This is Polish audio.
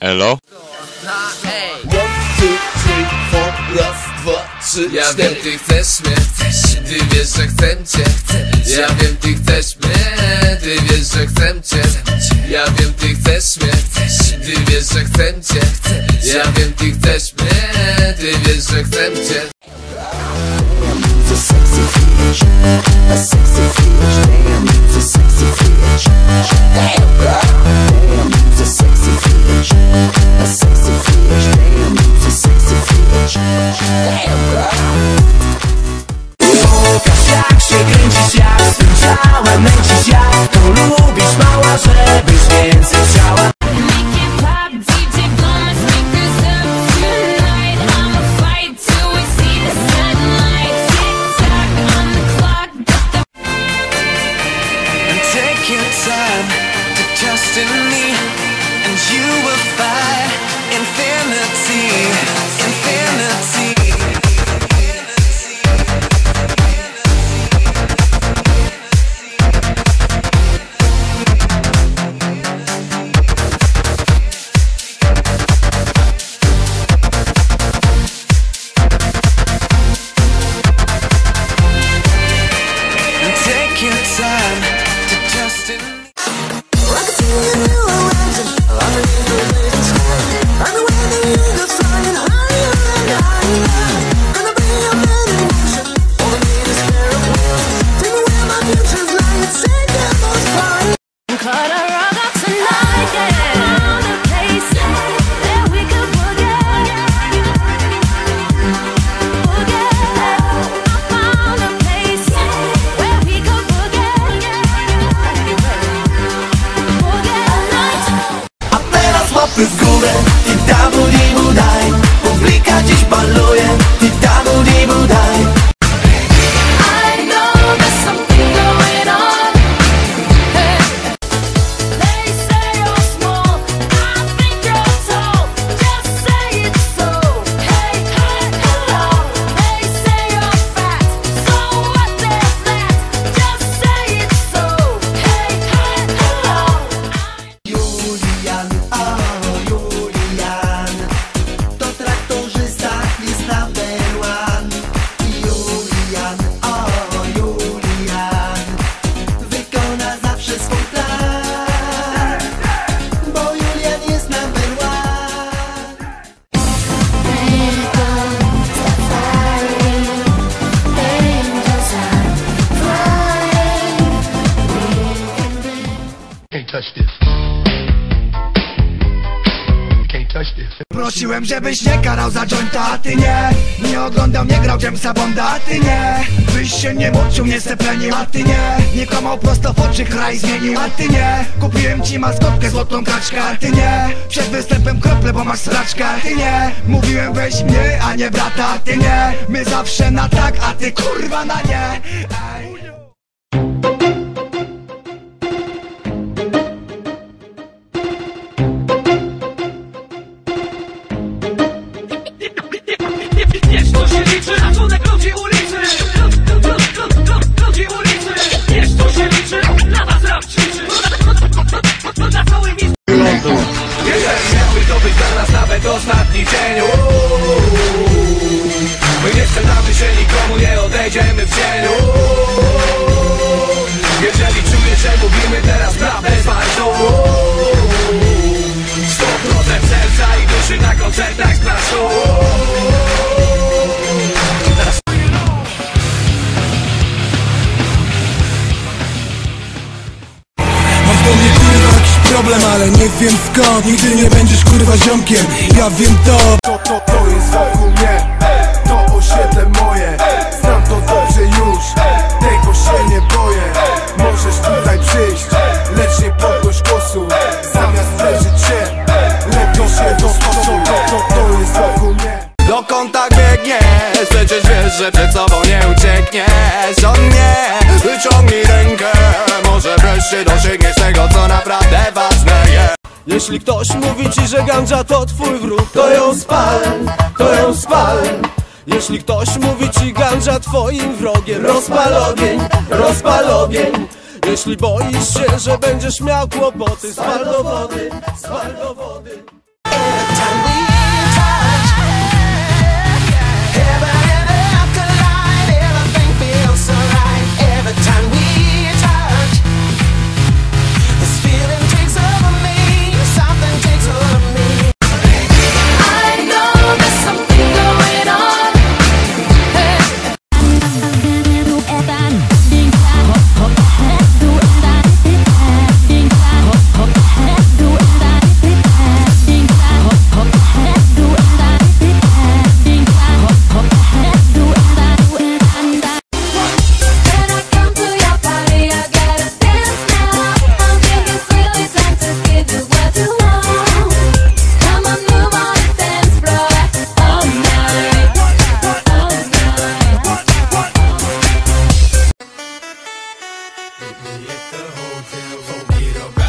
Elo? One, two, three, four, raz, dwa, trzy, Ja cztery. wiem, ty chcesz mnie, ty wiesz, że chcę cię. Ja wiem, ty chcesz mnie, ty wiesz, że chcę cię. Ja wiem, ty chcesz mnie, ty wiesz, że chcę cię. Ja wiem, ty chcesz mnie, ty wiesz, że chcę cię. Sexy sexy touch this. Prosiłem, żebyś nie karał za jointa, a ty nie. Nie oglądał, nie grał Jamesa Bonda, a ty nie. Byś się nie muczył, nie seplenił, a ty nie. Nie kłamał prosto w oczy, kraj zmienił, a ty nie. Kupiłem ci maskotkę, złotą kaczkę, a ty nie. Przed występem krople, bo masz sraczkę, a ty nie. Mówiłem weź mnie, a nie brata, a ty nie. My zawsze na tak, a ty kurwa na nie. Ej. Wiem skąd Nigdy nie będziesz kurwa ziomkiem, ja wiem to. To, to, to jest wokół mnie To osiedle moje. Znam to dobrze już. Tego się nie boję. Możesz tutaj przyjść. Lecz nie podnoś głosu. Zamiast leżyć się Lepiej się rozpoczął to, to, to jest wokół mnie Dokąd tak biegniesz? Przecież wiesz, że przed sobą nie uciekniesz. O nie, wyciągnij rękę. Może wreszcie dosięgniesz tego, co naprawdę ważne jest Jeśli ktoś mówi ci, że ganja to twój wróg. To ją spal, to ją spal. Jeśli ktoś mówi ci ganja twoim wrogiem. Rozpal ogień, rozpal ogień. Jeśli boisz się, że będziesz miał kłopoty Spal do wody, spal do wody Hit the hotel, forget about